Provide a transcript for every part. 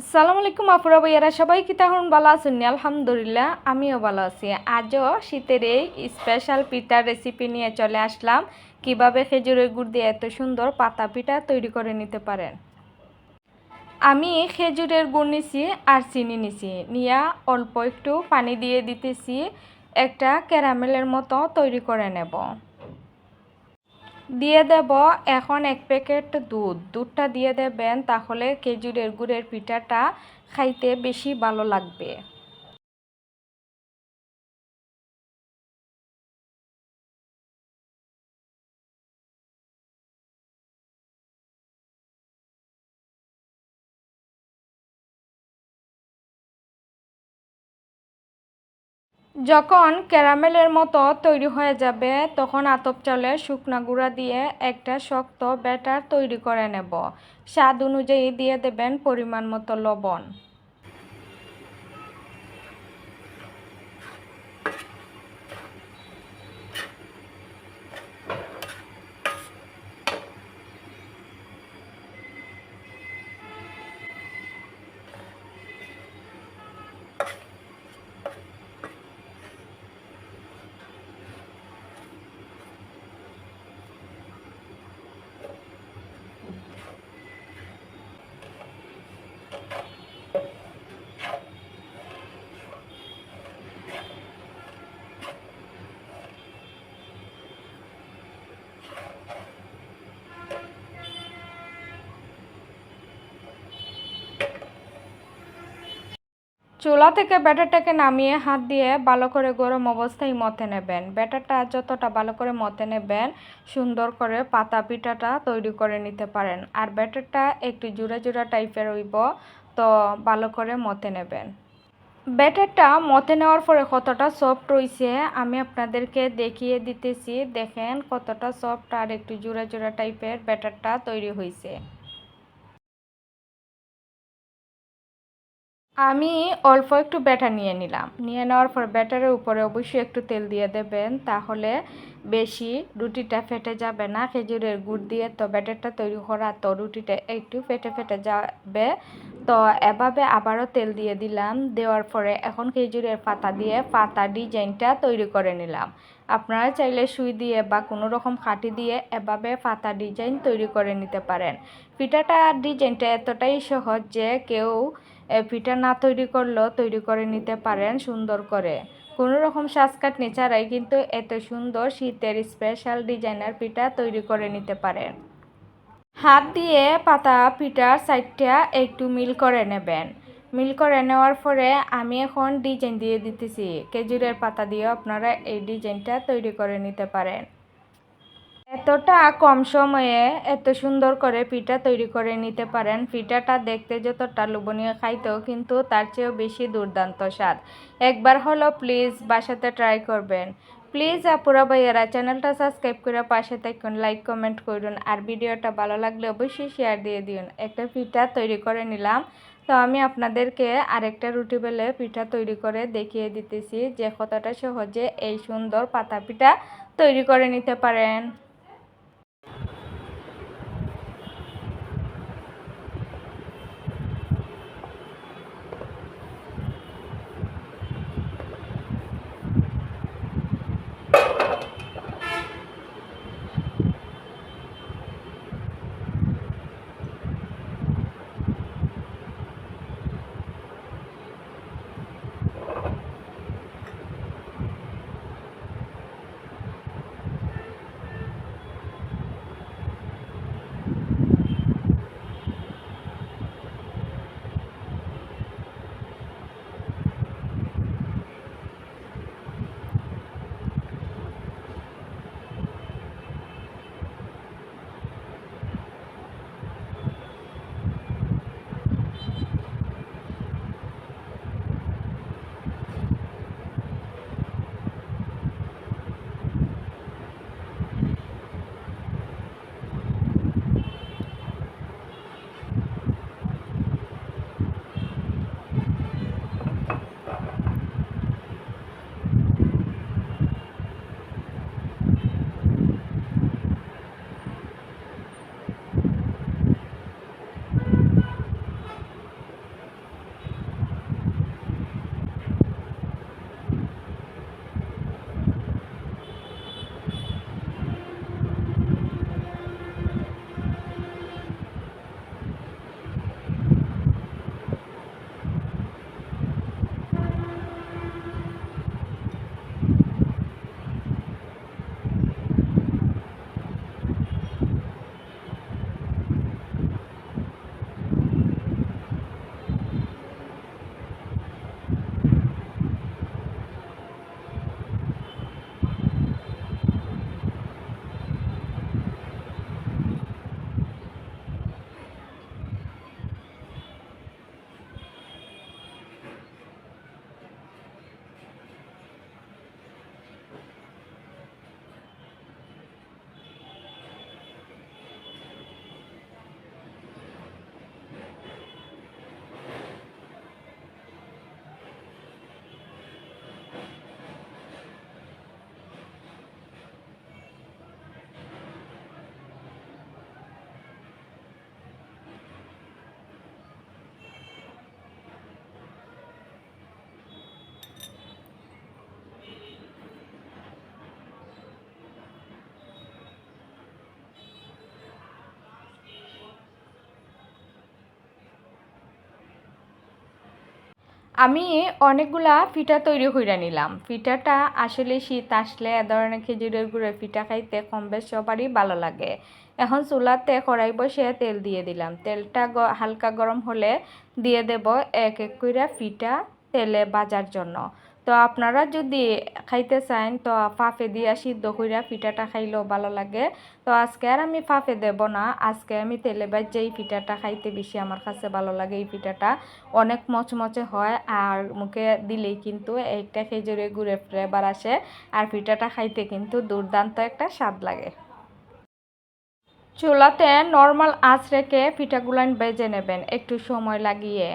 আসসালামু আলাইকুম আপুরা ভাইয়ারা। সবাই কি তখন ভালো আছেন? আলহামদুলিল্লাহ, আমিও ভালো আছি। আজও শীতের এই স্পেশাল পিঠার রেসিপি নিয়ে চলে আসলাম। কীভাবে খেজুরের গুড় দিয়ে এত সুন্দর পাতা পিঠা তৈরি করে নিতে পারেন? আমি খেজুরের গুড় নিছি আর চিনি নিছি। নিয়া অল্প একটু পানি দিয়ে দিতেছি। একটা ক্যারামেলের মতো তৈরি করে নেব। দিয়ে দেব এখন এক প্যাকেট দুধ। দুধটা দিয়ে দেবেন, তাহলে খেজুরের গুড়ের পিঠাটা খাইতে বেশি ভালো লাগবে। যখন ক্যারামেলের মতো তৈরি হয়ে যাবে, তখন আতপ চালের শুকনা গুঁড়া দিয়ে একটা শক্ত ব্যাটার তৈরি করে নেব। স্বাদ অনুযায়ী দিয়ে দেবেন পরিমাণ মতো লবণ। চুলা থেকে ব্যাটারটাকে নামিয়ে হাত দিয়ে ভালো করে গরম অবস্থায় মতে নেবেন। ব্যাটারটা যতটা ভালো করে মতে নেবেন, সুন্দর করে পাতা পিঠাটা তৈরি করে নিতে পারেন। আর ব্যাটারটা একটু জুড়া জুড়া টাইপের হইব, তো ভালো করে মতে নেবেন। ব্যাটারটা মতে নেওয়ার পরে কতটা সফট রয়েছে আমি আপনাদেরকে দেখিয়ে দিতেছি। দেখেন কতটা সফট আর একটু জোড়া জোড়া টাইপের ব্যাটারটা তৈরি হয়েছে আমি অল্প একটু ব্যাটার নিয়ে নিলাম। নিয়ে নেওয়ার পর ব্যাটারের উপরে অবশ্যই একটু তেল দিয়ে দেবেন, তাহলে বেশি রুটিটা ফেটে যাবে না। খেজুরের গুড় দিয়ে তো ব্যাটারটা তৈরি করা, তো রুটিটা একটু ফেটে ফেটে যাবে। তো এভাবে আবারও তেল দিয়ে দিলাম। দেওয়ার পরে এখন খেজুরের পাতা দিয়ে পাতা ডিজাইনটা তৈরি করে নিলাম। আপনারা চাইলে সুই দিয়ে বা কোনো রকম খাঁটি দিয়ে এভাবে পাতা ডিজাইন তৈরি করে নিতে পারেন। পিঠাটা ডিজাইনটা এতটাই সহজ যে কেউ পিঠা না তৈরি করলেও তৈরি করে নিতে পারেন সুন্দর করে। কোনো রকম শ্বাসকাটনি ছাড়াই কিন্তু এত সুন্দর শীতের স্পেশাল ডিজাইনার পিঠা তৈরি করে নিতে পারেন। হাত দিয়ে পাতা পিঠার সাইডটা একটু মিল করে নেবেন। মিল করে নেওয়ার পরে আমি এখন ডিজাইন দিয়ে দিতেছি। খেজুরের পাতা দিয়ে আপনারা এই ডিজাইনটা তৈরি করে নিতে পারেন। এতটা কম সময়ে এত সুন্দর করে পিঠা তৈরি করে নিতে পারেন। পিঠাটা দেখতে যতটা লোভনীয় খাইতেও কিন্তু তার চেয়েও বেশি দুর্দান্ত স্বাদ। একবার হলো প্লিজ বাসাতে ট্রাই করবেন। প্লিজ আপুরা ভাইয়ারা চ্যানেলটা সাবস্ক্রাইব করে পাশে থাকুন লাইক কমেন্ট করুন আর ভিডিওটা ভালো লাগলে অবশ্যই শেয়ার দিয়ে দিন। একটা পিঠা তৈরি করে নিলাম। তো আমি আপনাদেরকে আরেকটা রুটি বেলে পিঠা তৈরি করে দেখিয়ে দিতেছি যে কতটা সহজে এই সুন্দর পাতা পিঠা তৈরি করে নিতে পারেন। আমি অনেকগুলা পিঠা তৈরি কইরা নিলাম। পিঠাটা আসলে শীত আসলে এ ধরনের খেজুরের গুঁড়ো পিঠা খাইতে কম বেশ সবারই ভালো লাগে। এখন চুলাতে কড়াই বসে তেল দিয়ে দিলাম। তেলটা হালকা গরম হলে দিয়ে দেব এক এক করে পিঠা তেলে বাজার জন্য। তো আপনারা যদি খাইতে চান, তো ফাফে দিয়া সিদ্ধ কইরা পিঠাটা খাইলেও ভালো লাগে। তো আজকে আর আমি ফাফে দেব না, আজকে আমি তেলে ভাজা এই পিঠাটা খাইতে বেশি আমার কাছে ভালো লাগে এই পিঠাটা। অনেক মচমচে হয় আর মুখে দিলেই কিন্তু একটা খেজুরে গুড়ে ফ্লেভার আসে আর পিঠাটা খাইতে কিন্তু দুর্দান্ত একটা স্বাদ লাগে। চুলাতে নর্মাল আঁচ রেখে পিঠাগুলান বেজে নেবেন, একটু সময় লাগিয়ে।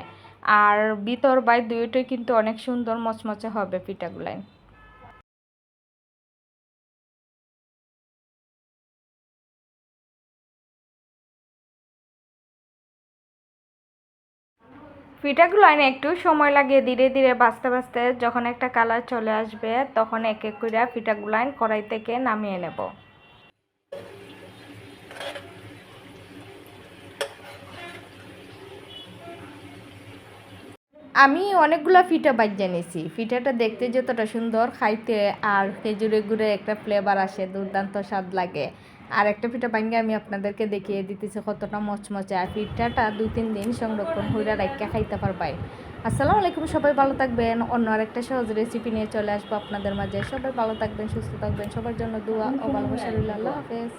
আর ভিতর বাই দুইটাই কিন্তু অনেক সুন্দর মচমচে হবে পিঠাগুলান পিঠাগুলো আইনে একটু সময় লাগে ধীরে ধীরে বাঁচতে বাঁচতে যখন একটা কালার চলে আসবে, তখন এক এক করে পিঠাগুলো কড়াই থেকে নামিয়ে নেব। আমি অনেকগুলো পিঠা বাজিয়ে নিয়েছি ফিটাটা দেখতে যতটা সুন্দর, খাইতে আর খেজুরে গুড়ে একটা ফ্লেভার আসে, দুর্দান্ত স্বাদ লাগে। আর একটা ফিটা বাঙ্গে আমি আপনাদেরকে দেখিয়ে দিতেছি কতটা মচমচে। আর পিঠাটা দুই, তিন দিন সংরক্ষণ হইরা রাখা খাইতে পারবাই। আসসালামু আলাইকুম, সবাই ভালো থাকবেন। অন্য আরেকটা সহজ রেসিপি নিয়ে চলে আসব আপনাদের মাঝে। সবাই ভালো থাকবেন, সুস্থ থাকবেন। সবার জন্য দোয়া ও ভালোবাসা আল্লাহ হাফেজ।